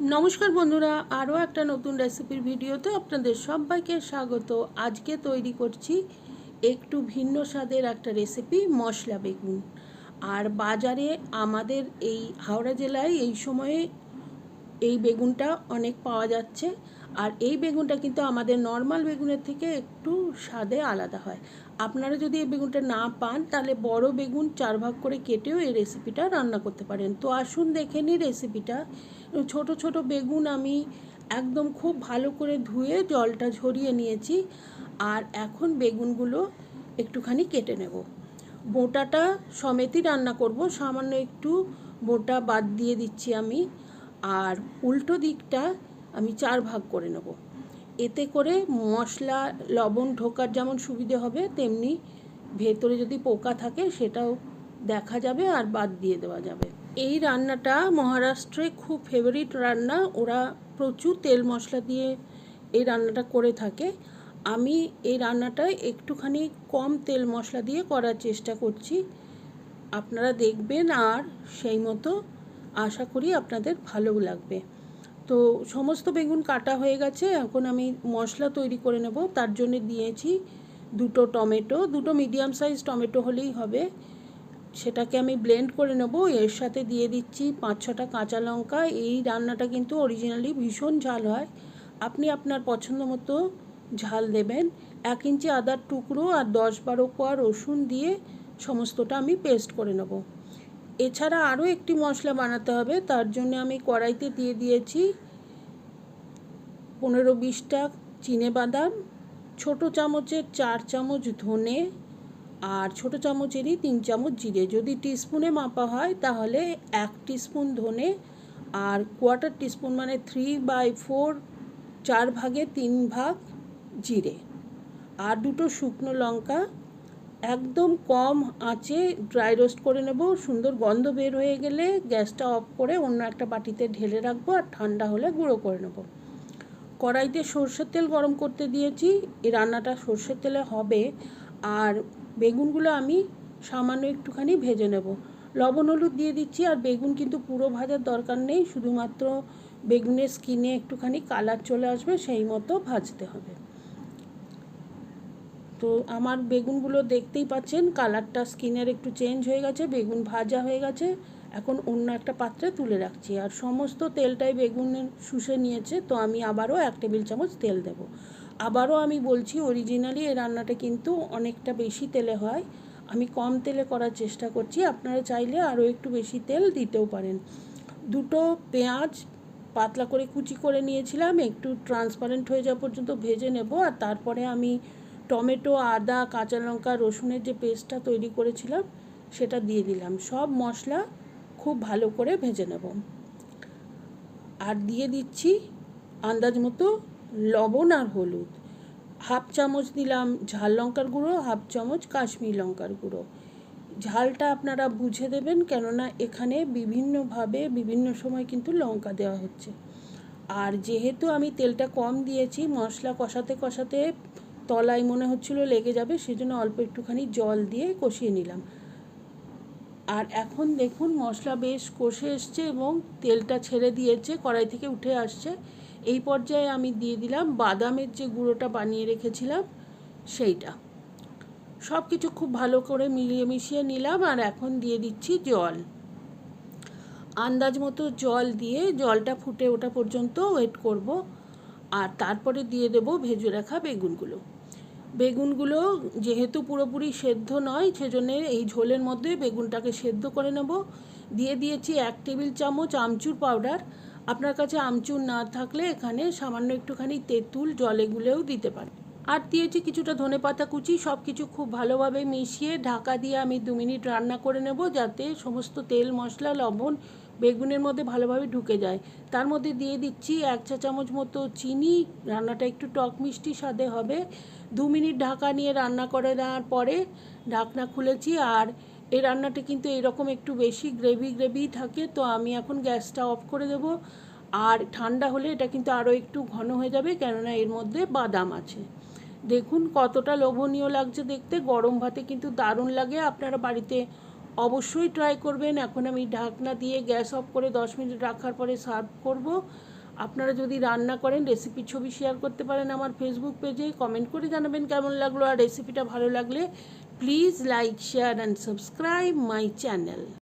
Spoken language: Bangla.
নমস্কার বন্ধুরা, আরও একটা নতুন রেসিপির ভিডিওতে আপনাদের সবাইকে স্বাগত। আজকে তৈরি করছি একটু ভিন্ন স্বাদের একটা রেসিপি, মশলা বেগুন। আর বাজারে আমাদের এই হাওড়া জেলায় এই সময়ে এই বেগুনটা অনেক পাওয়া যাচ্ছে। আর এই বেগুনটা কিন্তু আমাদের নর্মাল বেগুনের থেকে একটু স্বাদে আলাদা হয়। আপনারা যদি এই বেগুনটা না পান, তাহলে বড় বেগুন চার ভাগ করে কেটেও এই রেসিপিটা রান্না করতে পারেন। তো আসুন দেখে নিই রেসিপিটা ছোট ছোট বেগুন আমি একদম খুব ভালো করে ধুয়ে জলটা ঝরিয়ে নিয়েছি আর এখন বেগুনগুলো একটুখানি কেটে নেব। বোটাটা সমেতই রান্না করব, সামান্য একটু বোটা বাদ দিয়ে দিচ্ছি আমি। আর উল্টো দিকটা আমি চার ভাগ করে নেব। এতে করে মশলা, লবণ ঢোকার যেমন সুবিধে হবে, তেমনি ভেতরে যদি পোকা থাকে সেটাও দেখা যাবে আর বাদ দিয়ে দেওয়া যাবে। এই রান্নাটা মহারাষ্ট্রে খুব ফেভারিট রান্না। ওরা প্রচুর তেল মশলা দিয়ে এই রান্নাটা করে থাকে। আমি এই রান্নাটা একটুখানি কম তেল মশলা দিয়ে করার চেষ্টা করছি। আপনারা দেখবেন আর সেই মতো আশা করি আপনাদের ভালো লাগবে। তো সমস্ত বেগুন কাটা হয়ে গেছে, এখন আমি মশলা তৈরি করে নেব। তার জন্য দিয়েছি দুটো টমেটো, দুটো মিডিয়াম সাইজ টমেটো হলেই হবে। সেটাকে আমি ব্লেন্ড করে নেব। এর সাথে দিয়ে দিচ্ছি পাঁচ ছটা কাঁচা লঙ্কা। এই রান্নাটা কিন্তু অরিজিনালি ভীষণ ঝাল হয়। আপনি আপনার পছন্দ মতো ঝাল দেবেন। এক ইঞ্চি আদার টুকরো আর দশ বারো কোয়া রসুন দিয়ে সমস্তটা আমি পেস্ট করে নেব। এছাড়া আরও একটি মশলা বানাতে হবে, তার জন্য আমি কড়াইতে দিয়ে দিয়েছি পনেরো বিশটা চিনে বাদাম, ছোটো চামচের চার চামচ ধনে আর ছোটো চামচেরই তিন চামচ জিরে। যদি টিস্পুনে মাপা হয়, তাহলে এক টিস্পুন ধনে আর কোয়ার্টার টিস্পুন মানে থ্রি বাই ফোর, চার ভাগে তিন ভাগ জিরে। আর দুটো শুকনো লঙ্কা একদম কম আঁচে ড্রাই রোস্ট করে নেব। সুন্দর গন্ধ বের হয়ে গেলে গ্যাসটা অফ করে অন্য একটা বাটিতে ঢেলে রাখব আর ঠান্ডা হলে গুঁড়ো করে নেব। কড়াইতে সর্ষের তেল গরম করতে দিয়েছি। এই রান্নাটা সর্ষের তেলে হবে। আর বেগুনগুলো আমি সামান্য একটুখানি ভেজে নেব। লবণ, হলুদ দিয়ে দিচ্ছি আর বেগুন কিন্তু পুরো ভাজার দরকার নেই। শুধুমাত্র বেগুনের স্কিনে একটুখানি কালার চলে আসবে, সেই মতো ভাজতে হবে। তো আমার বেগুনগুলো দেখতেই পাচ্ছেন, কালারটা স্কিনের একটু চেঞ্জ হয়ে গেছে, বেগুন ভাজা হয়ে গেছে। এখন অন্য একটা পাত্রে তুলে রাখছি। আর সমস্ত তেলটাই বেগুনের শুষে নিয়েছে, তো আমি আবারও এক টেবিল চামচ তেল দেব। আবারও আমি বলছি অরিজিনালি এই রান্নাটা কিন্তু অনেকটা বেশি তেলে হয়। আমি কম তেলে করার চেষ্টা করছি, আপনারা চাইলে আরও একটু বেশি তেল দিতেও পারেন। দুটো পেঁয়াজ পাতলা করে কুচি করে নিয়েছিলাম, একটু ট্রান্সপারেন্ট হয়ে যাওয়া পর্যন্ত ভেজে নেব, আর তারপরে আমি টমেটো, আদা, কাঁচা লঙ্কা, রসুনের যে পেস্টটা তৈরি করেছিলাম, সেটা দিয়ে দিলাম। সব মশলা খুব ভালো করে ভেজে নেব। আর দিয়ে দিচ্ছি আন্দাজ মতো লবণ আর হলুদ। হাফ চামচ দিলাম ঝাল লঙ্কার গুঁড়ো, হাফ চামচ কাশ্মীর লঙ্কার গুঁড়ো। ঝালটা আপনারা বুঝে দেবেন, কেননা এখানে বিভিন্নভাবে, বিভিন্ন সময় কিন্তু লঙ্কা দেওয়া হচ্ছে। আর যেহেতু আমি তেলটা কম দিয়েছি, মশলা কষাতে কষাতে তলায় মনে হচ্ছিল লেগে যাবে, সেজন্য অল্প একটুখানি জল দিয়ে কষিয়ে নিলাম। আর এখন দেখুন, মশলা বেশ কষে এসছে এবং তেলটা ছেড়ে দিয়েছে, কড়াই থেকে উঠে আসছে। এই পর্যায়ে আমি দিয়ে দিলাম বাদামের যে গুঁড়োটা বানিয়ে রেখেছিলাম, সেইটা। সব কিছু খুব ভালো করে মিলিয়ে মিশিয়ে নিলাম আর এখন দিয়ে দিচ্ছি জল। আন্দাজ মতো জল দিয়ে জলটা ফুটে ওঠা পর্যন্ত ওয়েট করব। আর তারপরে দিয়ে দেব ভেজে রাখা বেগুনগুলো। বেগুনগুলো যেহেতু পুরোপুরি সেদ্ধ নয়, সেজন্য এই ঝোলের মধ্যে বেগুনটাকে সেদ্ধ করে নেব। দিয়ে দিয়েছি এক টেবিল চামচ আমচুর পাউডার। আপনার কাছে আমচুর না থাকলে এখানে সামান্য একটুখানি তেঁতুল, জলে গুলেও দিতে পারেন। আর দিয়েছি কিছুটা ধনে পাতা কুচি সব কিছু খুব ভালোভাবে মিশিয়ে ঢাকা দিয়ে আমি দু মিনিট রান্না করে নেব যাতে সমস্ত তেল, মশলা, লবণ বেগুনের মধ্যে ভালোভাবে ঢুকে যায়। তার মধ্যে দিয়ে দিচ্ছি এক চা চামচ মতো চিনি, রান্নাটা একটু টক মিষ্টি স্বাদে হবে। দু মিনিট ঢাকা নিয়ে রান্না করে দেওয়ার পরে ঢাকনা খুলেছি আর এই রান্নাটা কিন্তু এরকম একটু বেশি গ্রেভি গ্রেভি থাকে, তো আমি এখন গ্যাসটা অফ করে দেব। আর ঠান্ডা হলে এটা কিন্তু আরও একটু ঘন হয়ে যাবে, কেননা এর মধ্যে বাদাম আছে। দেখুন কতটা লোভনীয় লাগছে দেখতে, গরম ভাতে কিন্তু দারুণ লাগে। আপনারা বাড়িতে অবশ্যই ট্রাই করবেন। এখন আমি ঢাকনা দিয়ে গ্যাস অফ করে দশ মিনিট রাখার পরে সার্ভ করব। আপনারা যদি রান্না করেন রেসিপির ছবি শেয়ার করতে পারেন আমার ফেসবুক পেজে কমেন্ট করে জানাবেন কেমন লাগল আর রেসিপিটা ভালো লাগলে please like share and subscribe my channel